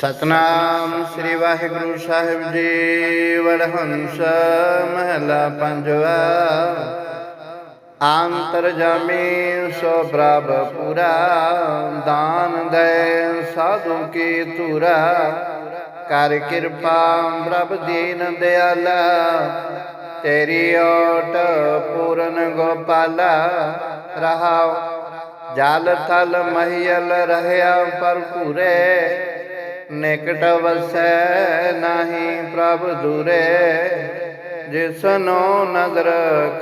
ਸਤਨਾਮ ਸ੍ਰੀ ਵਾਹਿਗੁਰੂ ਸਾਹਿਬ ਜੀ। ਵਡਹੰਸ ਮਹਲਾ ਪੰਜਵਾ। ਆੰਤਰ ਸੋ ਪ੍ਰਭ ਪੂਰਾ। ਦਾਨ ਦੇ ਸਾਧੂ ਕੀ ਧੂਰਾ। ਕਰ ਕਿਰਪਾ ਪ੍ਰਭ ਦੀਨ ਦਿਆਲਾ। ਤੇਰੀ ਓਟ ਪੂਰਨ ਗੋਪਾਲਾ। ਰਹਾਉ ਜਲ ਥਲ ਮਹੀਲ ਰਹਿਆ ਭਰਪੂਰੇ। ਨਿਕਟ ਵਸੈ ਨਾਹੀ ਪ੍ਰਭ ਦੂਰੇ, ਜਿਸਨੋ ਨਦਰ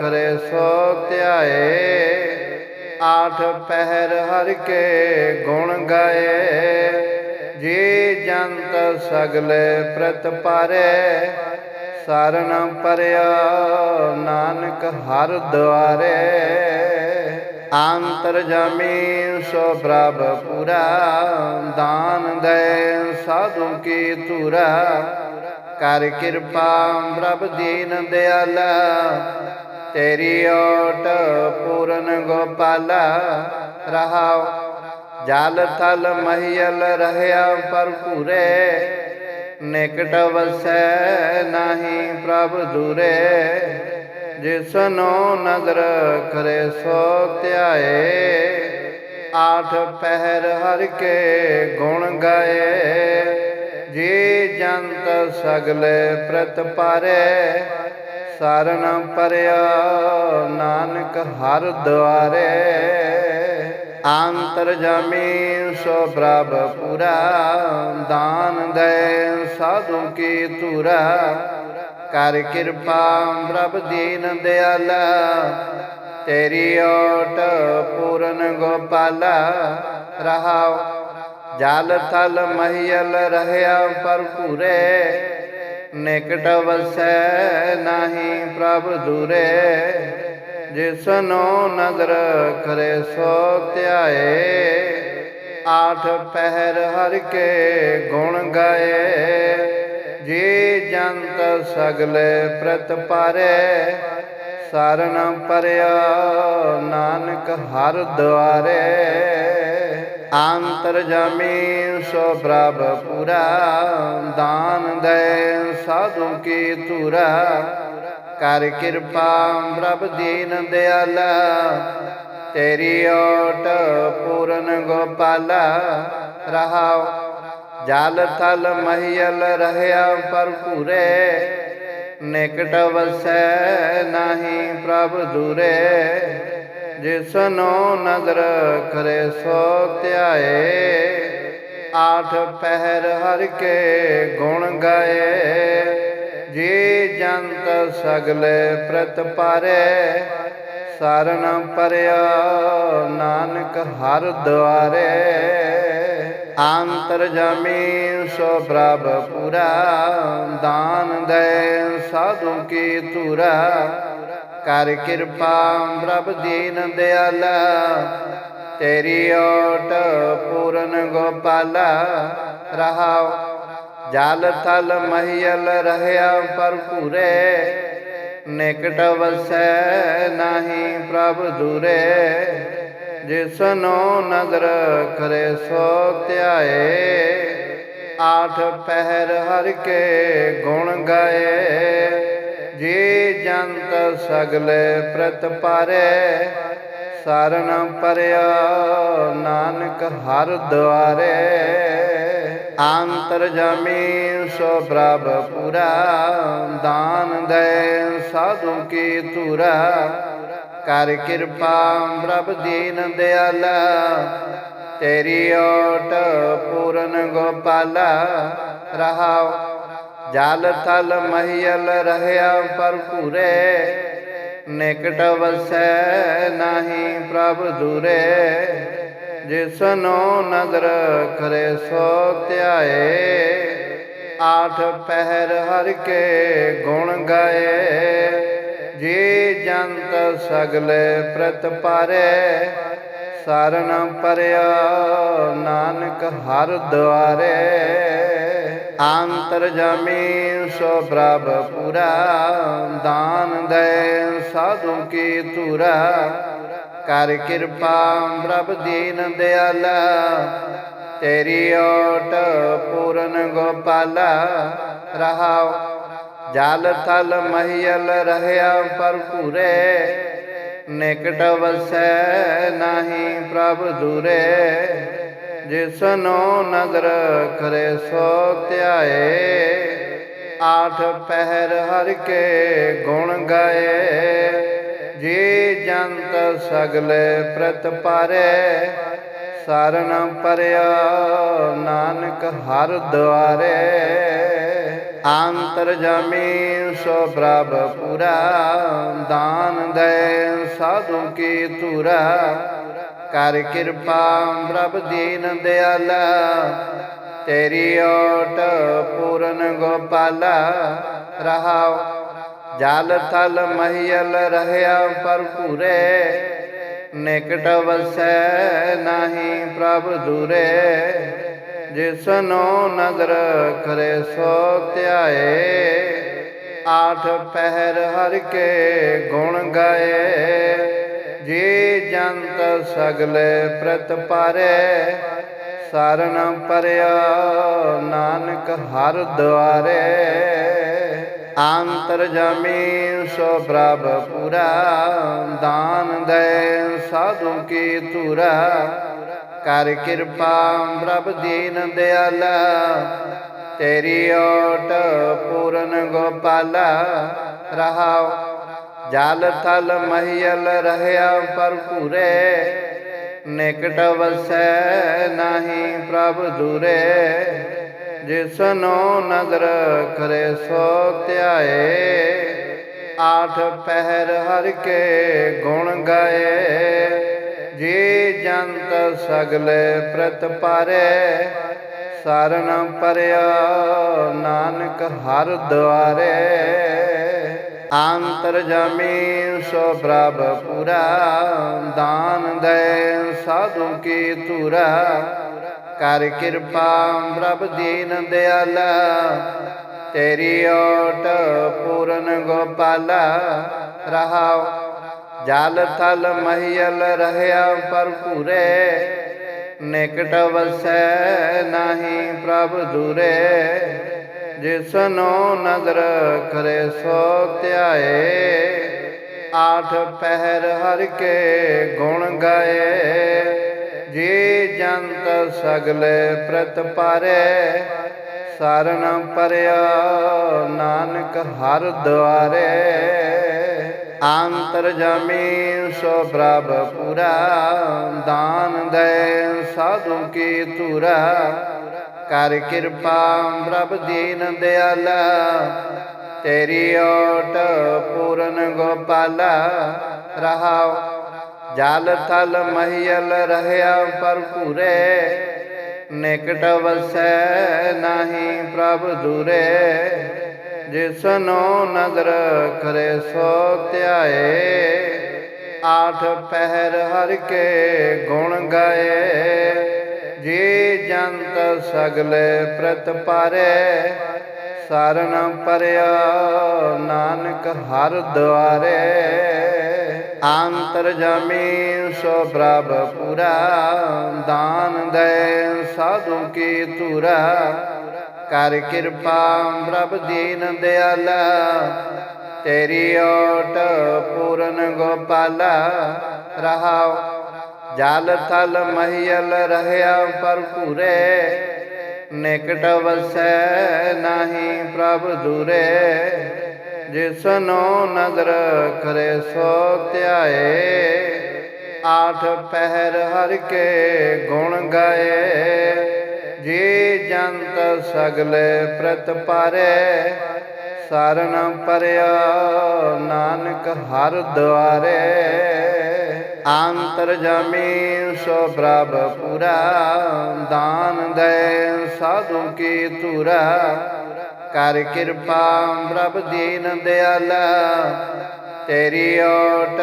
ਕਰੇ ਸੋ ਧਿਆਏ। ਆਠ ਪਹਿਰ ਹਰ ਕੇ ਗੁਣ ਗਾਏ, ਜੀ ਜੰਤ ਸਗਲੇ ਪ੍ਰਤ ਪਾਰੇ। ਸਰਨ ਪਰਿਆ ਨਾਨਕ ਹਰ ਦੁਆਰੇ। ਆੰਤਰ ਜਾਮੀ ਸੋ ਪ੍ਰਭ ਪੂਰਾ, ਦਾਨ ਦੇ ਸਾਧੂ ਕੀ ਧੂਰਾ। ਕਰ ਕਿਰਪਾ ਪ੍ਰਭ ਦੀਨ ਦਿਆਲਾ, ਤੇਰੀ ਓਟ ਪੂਰਨ ਗੋਪਾਲਾ। ਰਹਾਉ ਜਲ ਥਲ ਮਹੀਲ ਰਹਿਆ ਭਰਪੂਰੇ। ਨਿਕਟ ਵਸੈ ਨਾਹੀ ਪ੍ਰਭ ਦੂਰੇ। ਜਿਸਨੋ ਨਜ਼ਰ ਕਰੇ ਸੋ ਧਿਆਏ। ਆਠ ਪਹਿਰ ਹਰ ਕੇ ਗੁਣ ਗਾਏ। ਜੀ ਜੰਤ ਸਗਲੇ ਪ੍ਰਤ ਪਾਰੇ। ਸਰਨ ਪਰਿਆ ਨਾਨਕ ਹਰ ਦੁਆਰੇ। ਆਂਤਰ ਜਮੀ ਸੋ ਪ੍ਰਭ ਪੂਰਾ। ਦਾਨ ਦੇ ਸਾਧੂ ਕੀ ਧੂਰਾ। ਕਰ ਕਿਰਪਾ ਪ੍ਰਭ ਦੀਨ ਦਿਆਲਾ। ਤੇਰੀ ਓਟ ਪੂਰਨ ਗੋਪਾਲਾ। ਰਹਾਉ ਜਲ ਥਲ ਮਹੀਲ ਰਹਿਆ ਭਰਪੂਰੇ। ਨਿਕਟ ਵਸੈ ਨਾਹੀ ਪ੍ਰਭ ਦੂਰੇ। ਜਿਸਨੋ ਨਦਰ ਕਰੇ ਸੋ ਧਿਆਏ। ਆਠ ਪਹਿਰ ਹਰ ਕੇ ਗੁਣ ਗਾਏ। ਜੀ ਜੰਤ ਸਗਲੇ ਪ੍ਰਤ ਪਾਰੇ, ਸਰਨ ਪਰਿਆ ਨਾਨਕ ਹਰ ਦੁਆਰੇ। ਆੰਤਰ ਜਾਮੀ ਸੋ ਪ੍ਰਭ ਪੂਰਾ, ਦਾਨ ਦੇ ਸਾਧੂ ਕੀ ਤੁਰਾ ਕਰ ਕਿਰਪਾ ਪ੍ਰਭ ਦੀਨ ਦਿਆਲਾ, ਤੇਰੀ ਓਟ ਪੂਰਨ ਗੋਪਾਲਾ। ਰਹਾਉ ਜਲ ਥਲ ਮਹੀਲ ਰਹਿਆ ਭਰਪੂਰੇ, ਨਿਕਟ ਵਸੈ ਨਾਹੀ ਪ੍ਰਭ ਦੂਰੇ। ਜਿਸਨੋ ਨਦਰ ਕਰੇ ਸੋ ਧਿਆਏ, ਆਠ ਪਹਿਰ ਹਰ ਕੇ ਗੁਣ ਗਾਏ। ਜੀ ਜੰਤ ਸਗਲੇ ਪ੍ਰਤ ਪਾਰੇ ਸਰਨ ਪਰਿਆ ਨਾਨਕ ਹਰ ਦੁਆਰੇ। ਆੰਤਰ ਜਮੀ ਸੋ ਪ੍ਰਭ ਪੁਰਾ, ਦਾਨ ਦੇ ਸਾਧੂ ਕੀ ਧੂਰਾ। ਕਰ ਕਿਰਪਾ ਪ੍ਰਭ ਦੀਨ ਦਿਆਲਾ, ਤੇਰੀ ਓਟ ਪੂਰਨ ਗੋਪਾਲਾ। ਰਹਾਉ, ਜਲ ਥਲ ਮਹੀਲ ਰਹਿਆ ਭਰਪੂਰੇ। ਨਿਕਟ ਵਸੈ ਨਾਹੀ ਪ੍ਰਭ ਦੂਰੇ। ਜਿਸਨੋ ਨਜ਼ਰ ਕਰੇ ਸੋ ਧਿਆਏ, ਆਠ ਪਹਿਰ ਹਰ ਕੇ ਗੁਣ ਗਾਏ। ਜੀ ਜੰਤ ਸਗਲੇ ਪ੍ਰਤ ਪਾਰੇ, ਸਰਨ ਪਰਿਆ ਨਾਨਕ ਹਰ ਦੁਆਰੇ। ਆੰਤਰ ਜਾਮੀ ਸੋ ਪ੍ਰਭ ਪੂਰਾ, ਦਾਨ ਦੇ ਸਾਧੂ ਕੀ ਧੂਰਾ। ਕਰ ਕਿਰਪਾ ਪ੍ਰਭ ਦੀਨ ਦਿਆਲਾ। ਤੇਰੀ ਓਟ ਪੂਰਨ ਗੋਪਾਲਾ। ਰਹਾਉ, ਜਲ ਥਲ ਮਹੀਲ ਰਹਿਆ ਭਰਪੂਰੇ। ਨਿਕਟ ਵਸੈ ਨਾਹੀ ਪ੍ਰਭ ਦੂਰੇ। ਜਿਸਨੋ ਨਦਰ ਕਰੇ ਸੋ ਧਿਆਏ। ਆਠ ਪਹਿਰ ਹਰ ਕੇ ਗੁਣ ਗਾਏ। ਜੇ ਜੰਤ ਸਗਲੇ ਪ੍ਰਤ ਪਾਰੇ ਸਰਨ ਪਰਿਆ ਨਾਨਕ ਹਰ ਦੁਆਰੇ। ਆੰਤਰ ਜਾਮੀ ਸੋ ਪ੍ਰਭ ਪੂਰਾ, ਦਾਨ ਦੇ ਸਾਧੂ ਕੀ ਧੂਰਾ। ਕਰ ਕਿਰਪਾ ਪ੍ਰਭ ਦੀਨ ਦਿਆਲਾ, ਤੇਰੀ ਓਟ ਪੂਰਨ ਗੋਪਾਲਾ। ਰਹਾਉ ਜਲ ਥਲ ਮਹੀਲ ਰਹਿਆ ਭਰਪੂਰੇ, ਨਿਕਟ ਵਸੈ ਨਾਹੀ ਪ੍ਰਭ ਦੂਰੇ। ਜਿਸਨੋ ਨਦਰ ਕਰੇ ਸੋ ਧਿਆਏ, ਆਠ ਪਹਿਰ ਹਰ ਕੇ ਗੁਣ ਗਾਏ। ਜੀ ਜੰਤ ਸਗਲੇ ਪ੍ਰਤ ਪਾਰੇ, ਸਰਨ ਪਰਿਆ ਨਾਨਕ ਹਰ ਦੁਆਰੇ। ਅੰਤਰ ਜਮੀ ਸੋ ਪ੍ਰਭ ਪੁਰਾ, ਦਾਨ ਦੇ ਸਾਧੂ ਕੀ ਤੁਰਾ ਕਰ ਕਿਰਪਾ ਪ੍ਰਭ ਦੀਨ ਦਿਆਲਾ, ਤੇਰੀ ਓਟ ਪੂਰਨ ਗੋਪਾਲਾ। ਰਹਾਉ ਜਲ ਥਲ ਮਹੀਲ ਰਹਿਆ ਭਰਪੂਰੇ। ਨਿਕਟ ਵਸੈ ਨਾਹੀ ਪ੍ਰਭ ਦੂਰੇ। ਜਿਸਨੋ ਨਜ਼ਰ ਕਰੇ ਸੋ ਧਿਆਏ, ਆਠ ਪਹਿਰ ਹਰ ਕੇ ਗੁਣ ਗਾਏ। ਜੀ ਜੰਤ ਸਗਲੇ ਪ੍ਰਤ ਪਾਰੇ ਸਰਨ ਪਰਿਆ ਨਾਨਕ ਹਰ ਦੁਆਰੇ। ਆਂਤਰ ਜਮੀ ਸੋ ਪ੍ਰਭ ਪੂਰਾ, ਦਾਨ ਦੇ ਸਾਧੂ ਕੀ ਧੂਰਾ। ਕਰ ਕਿਰਪਾ, ਪ੍ਰਭ ਦੀਨ ਦਿਆਲਾ ਤੇਰੀ ਓਟ ਪੂਰਨ ਗੋਪਾਲਾ। ਰਹਾਉ ਜਲ ਥਲ ਮਹੀਲ ਰਹਿਆ ਭਰਪੂਰੇ। ਨਿਕਟ ਵਸੈ ਨਾਹੀ ਪ੍ਰਭ ਦੂਰੇ। ਜਿਸਨੋ ਨਦਰ ਕਰੇ ਸੋ ਧਿਆਏ। ਆਠ ਪਹਿਰ ਹਰ ਕੇ ਗੁਣ ਗਾਏ। ਜੀ ਜੰਤ ਸਗਲੇ ਪ੍ਰਤ ਪਾਰੇ, ਸਰਨ ਪਰਿਆ ਨਾਨਕ ਹਰ ਦੁਆਰੇ ਅੰਤਰ ਜਾਮੀ ਸੋ ਪ੍ਰਭ ਪੂਰਾ, ਦਾਨ ਦੇ ਸਾਧੂ ਕੀ ਤੁਰਾ ਕਰ ਕਿਰਪਾ ਪ੍ਰਭ ਦੀਨ ਦਿਆਲਾ, ਤੇਰੀ ਓਟ ਪੂਰਨ ਗੋਪਾਲਾ। ਰਹਾਉ ਜਲ ਥਲ ਮਹੀਲ ਰਹਿਆ ਭਰਪੂਰੇ, ਨਿਕਟ ਵਸੈ ਨਾਹੀ ਪ੍ਰਭ ਦੂਰੇ। ਜਿਸਨੋ ਨਦਰ ਕਰੇ ਸੋ ਧਿਆਏ, ਆਠ ਪਹਿਰ ਹਰ ਕੇ ਗੁਣ ਗਾਏ। ਜੀ ਜੰਤ ਸਗਲੇ ਪ੍ਰਤ ਪਾਰੇ ਸਰਨ ਪਰਿਆ ਨਾਨਕ ਹਰ ਦੁਆਰੇ। ਅੰਤਰ ਜਾਮੀ ਸੋ ਪ੍ਰਭ ਪੁਰਾ, ਦਾਨ ਦੇ ਸਾਧੂ ਕੀ ਧੂਰਾ। ਕਰ ਕਿਰਪਾ ਪ੍ਰਭ ਦੀਨ ਦਿਆਲਾ, ਤੇਰੀ ਓਟ ਪੂਰਨ ਗੋਪਾਲਾ। ਰਹਾਉ ਜਲ ਥਲ ਮਹੀਲ ਰਹਿਆ ਭਰਪੂਰੇ। ਨਿਕਟ ਵਸੈ ਨਾਹੀ ਪ੍ਰਭ ਦੂਰੇ। ਜਿਸਨੋ ਨਜ਼ਰ ਕਰੇ ਸੋ ਧਿਆਏ। ਆਠ ਪਹਿਰ ਹਰ ਕੇ ਗੁਣ ਗਾਏ। ਜੀ ਜੰਤ ਸਗਲੇ ਪ੍ਰਤ ਪਾਰੇ। ਸਰਨ ਪਰਿਆ ਨਾਨਕ ਹਰ ਦੁਆਰੇ। ਆਂਤਰ ਜਮੀ ਸੋ ਪ੍ਰਭ ਪੂਰਾ। ਦਾਨ ਦੇ ਸਾਧੂ ਕੀ ਧੂਰਾ। ਕਰ ਕਿਰਪਾ ਪ੍ਰਭ ਦੀਨ ਦਿਆਲਾ। ਤੇਰੀ ਓਟ ਪੂਰਨ ਗੋਪਾਲਾ ਰਹਾਉ ਜਲ ਥਲ ਮਹੀਲ ਰਹਿਆ ਭਰਪੂਰੇ, ਨਿਕਟ ਵਸੈ ਨਾਹੀ ਪ੍ਰਭ ਦੂਰੇ। ਜਿਸਨੋ ਨਦਰ ਕਰੇ ਸੋ ਧਿਆਏ, ਆਠ ਪਹਿਰ ਹਰ ਕੇ ਗੁਣ ਗਾਏ। ਜੀ ਜੰਤ ਸਗਲੇ ਪ੍ਰਤ ਪਾਰੇ ਸਰਨ ਪਰਿਆ ਨਾਨਕ ਹਰ ਦੁਆਰੇ। ਅੰਤਰ ਜਾਮੀ ਸੋ ਪ੍ਰਭ ਪੂਰਾ, ਦਾਨ ਦੇ ਸਾਧੂ ਕੀ ਤੁਰਾ ਕਰ ਕਿਰਪਾ ਪ੍ਰਭ ਦੀਨ ਦਿਆਲਾ, ਤੇਰੀ ਓਟ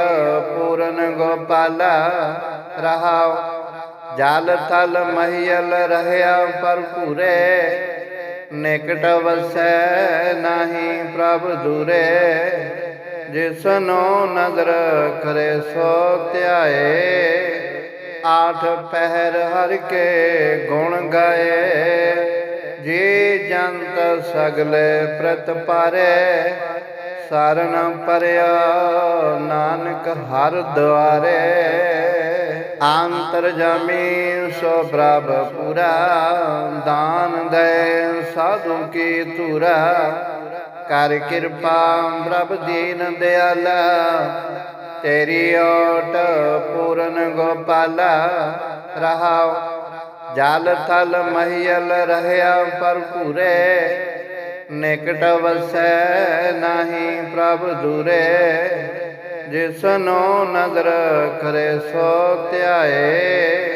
ਪੂਰਨ ਗੋਪਾਲਾ। ਰਹਾਉ ਜਲ ਥਲ ਮਹੀਲ ਰਹਿਆ ਭਰਪੂਰੇ, ਨਿਕਟ ਵਸੈ ਨਾਹੀ ਪ੍ਰਭ ਦੂਰੇ। ਜਿਸਨੋ ਨਦਰ ਕਰੇ ਸੋ ਧਿਆਏ, ਆਠ ਪਹਿਰ ਹਰ ਕੇ ਗੁਣ ਗਾਏ। ਜੀ ਜੰਤ ਸਗਲੇ ਪ੍ਰਤ ਪਾਰੇ ਸਰਨ ਪਰਿਆ ਨਾਨਕ ਹਰ ਦੁਆਰੇ। ਅੰਤਰ ਜਾਮੀ ਸੋ ਪ੍ਰਭ ਪੁਰਾ, ਦਾਨ ਦੇ ਸਾਧੂ ਕੀ ਤੁਰਾ ਕਰ ਕਿਰਪਾ ਪ੍ਰਭ ਦੀਨ ਦਿਆਲਾ, ਤੇਰੀ ਓਟ ਪੂਰਨ ਗੋਪਾਲਾ। ਰਹਾਉ ਜਲ ਥਲ ਮਹੀਲ ਰਹਿਆ ਭਰਪੂਰੇ। ਨਿਕਟ ਵਸੈ ਨਾਹੀ ਪ੍ਰਭ ਦੂਰੇ। ਜਿਸਨੋ ਨਜ਼ਰ ਕਰੇ ਸੋ ਧਿਆਏ।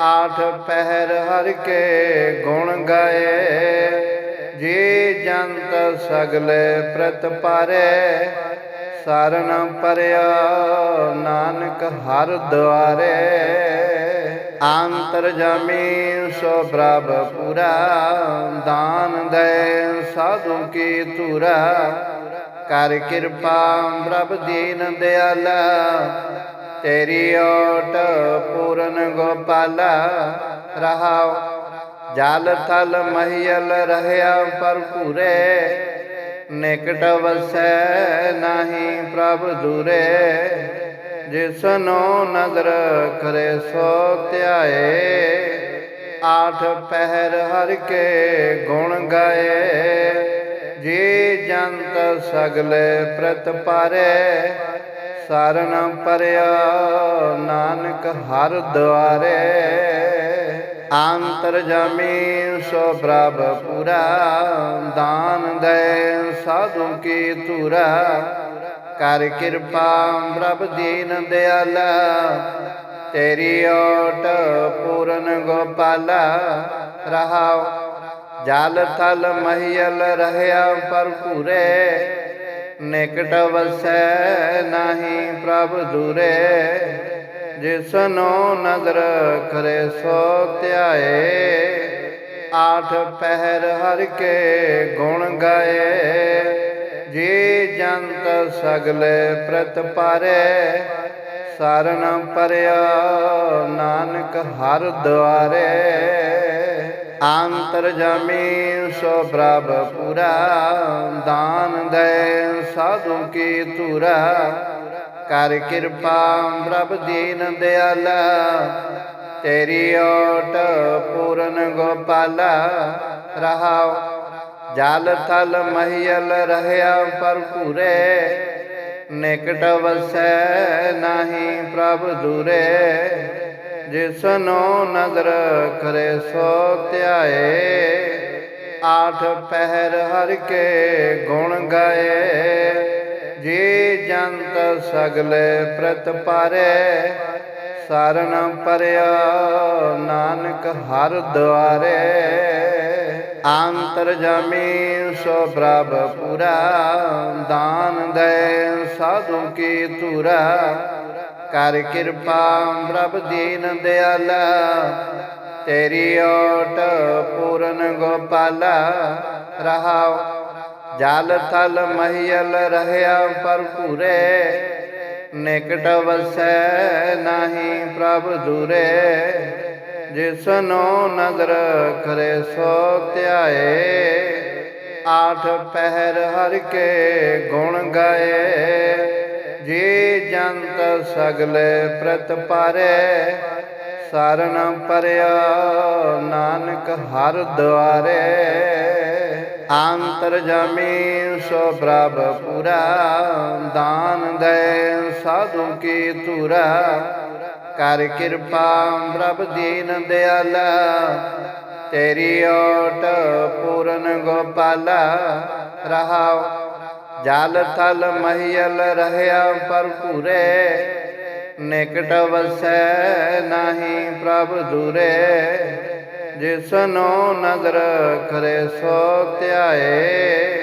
ਆਠ ਪਹਿਰ ਹਰ ਕੇ ਗੁਣ ਗਾਏ। ਜੀ ਜੰਤ ਸਗਲੇ ਪ੍ਰਤ ਪਾਰੇ। ਸਰਨ ਪਰਿਆ ਨਾਨਕ ਹਰ ਦੁਆਰੇ। ਆਂਤਰ ਜਮੀ ਸੋ ਪ੍ਰਭ ਪੂਰਾ। ਦਾਨ ਦੇ ਸਾਧੂ ਕੀ ਤੁਰਾ ਕਰ ਕਿਰਪਾ, ਪ੍ਰਭ ਦੀਨ ਦਿਆਲਾ ਤੇਰੀ ਓਟ ਪੂਰਨ ਗੋਪਾਲਾ। ਰਹਾਉ ਜਲ ਥਲ ਮਹੀਲ ਰਹਿਆ ਭਰਪੂਰੇ। ਨਿਕਟ ਵਸੈ ਨਾਹੀ ਪ੍ਰਭ ਦੂਰੇ। ਜਿਸਨੋ ਨਦਰ ਕਰੇ ਸੋ ਧਿਆਏ। ਆਠ ਪਹਿਰ ਹਰ ਕੇ ਗੁਣ ਗਾਏ। ਜੀ ਜੰਤ ਸਗਲੇ ਪ੍ਰਤ ਪਾਰੇ, ਸਰਨ ਪਰਿਆ ਨਾਨਕ ਹਰ ਦੁਆਰੇ। ਅੰਤਰ ਜਮੀ ਸੋ ਪ੍ਰਭ ਪੁਰਾ, ਦਾਨ ਦੇ ਸਾਧੂ ਕੀ ਤੁਰਾ ਕਰ ਕਿਰਪਾ ਪ੍ਰਭ ਦੀਨ ਦਿਆਲਾ, ਤੇਰੀ ਓਟ ਪੂਰਨ ਗੋਪਾਲਾ। ਰਹਾਉ ਜਲ ਥਲ ਮਹੀਲ ਰਹਿਆ ਭਰਪੂਰੇ, ਨਿਕਟ ਵਸੈ ਨਾਹੀ ਪ੍ਰਭ ਦੂਰੇ। ਜਿਸਨੋ ਨਦਰ ਕਰੇ ਸੋ ਧਿਆਏ, ਆਠ ਪਹਿਰ ਹਰ ਕੇ ਗੁਣ ਗਾਏ। ਜੀ ਜੰਤ ਸਗਲੇ ਪ੍ਰਤ ਪਾਰੇ, ਸਰਨ ਪਰਿਆ ਨਾਨਕ ਹਰ ਦੁਆਰੇ। ਅੰਤਰ ਜਾਮੀ ਸੋ ਪ੍ਰਭ ਪੁਰਾ, ਦਾਨ ਦੇ ਸਾਧੂ ਕੀ ਤੁਰਾ ਕਰ ਕਿਰਪਾ ਪ੍ਰਭ ਦੀਨ ਦਿਆਲਾ, ਤੇਰੀ ਓਟ ਪੂਰਨ ਗੋਪਾਲਾ। ਰਹਾਉ, ਜਲ ਥਲ ਮਹੀਲ ਰਹਿਆ ਭਰਪੂਰੇ। ਨਿਕਟ ਵਸੈ ਨਾਹੀ ਪ੍ਰਭ ਦੂਰੇ। ਜਿਸਨੋ ਨਜ਼ਰ ਕਰੇ ਸੋ ਧਿਆਏ, ਆਠ ਪਹਿਰ ਹਰ ਕੇ ਗੁਣ ਗਾਏ। ਜੀ ਜੰਤ ਸਗਲੇ ਪ੍ਰਤ ਪਾਰੇ, ਸਰਨ ਪਰਿਆ ਨਾਨਕ ਹਰ ਦੁਆਰੇ। ਆਂਤਰ ਜਮੀ ਸੋ ਪ੍ਰਭ ਪੂਰਾ, ਦਾਨ ਦੇ ਸਾਧੂ ਕੀ ਧੂਰਾ। ਕਰ ਕਿਰਪਾ, ਪ੍ਰਭ ਦੀਨ ਦਿਆਲਾ। ਤੇਰੀ ਓਟ ਪੂਰਨ ਗੋਪਾਲਾ ਰਹਾਉ ਜਲ ਥਲ ਮਹੀਲ ਰਹਿਆ ਭਰਪੂਰੇ, ਨਿਕਟ ਵਸੈ ਨਾਹੀ ਪ੍ਰਭ ਦੂਰੇ। ਜਿਸਨੋ ਨਦਰ ਕਰੇ ਸੋ ਧਿਆਏ, ਆਠ ਪਹਿਰ ਹਰ ਕੇ ਗੁਣ ਗਾਏ। ਜੇ ਜੰਤ ਸਗਲੇ ਪ੍ਰਤ ਪਾਰੇ ਸਰਨ ਪਰਿਆ ਨਾਨਕ ਹਰ ਦੁਆਰੇ। ਅੰਤਰ ਜਾਮੀ ਸੋ ਪ੍ਰਭ ਪੁਰਾ, ਦਾਨ ਦੇ ਸਾਧੂ ਕੀ ਤੁਰਾ ਕਰ ਕਿਰਪਾ ਪ੍ਰਭ ਦੀਨ ਦਿਆਲਾ, ਤੇਰੀ ਓਟ ਪੂਰਨ ਗੋਪਾਲਾ। ਰਹਾਉ ਜਲ ਥਲ ਮਹੀਲ ਰਹਿਆ ਭਰਪੂਰੇ, ਨਿਕਟ ਵਸੈ ਨਾਹੀ ਪ੍ਰਭ ਦੂਰੇ। ਜਿਸਨੋ ਨਦਰ ਕਰੇ ਸੋ ਧਿਆਏ,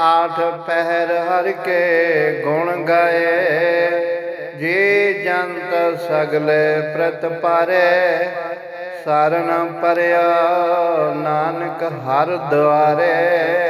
ਆਠ ਪਹਿਰ ਹਰ ਕੇ ਗੁਣ ਗਾਏ। ਜੀ ਜੰਤ ਸਗਲੇ ਪ੍ਰਤ ਪਾਰੇ ਸਰਨ ਪਰਿਆ ਨਾਨਕ ਹਰ ਦੁਆਰੇ।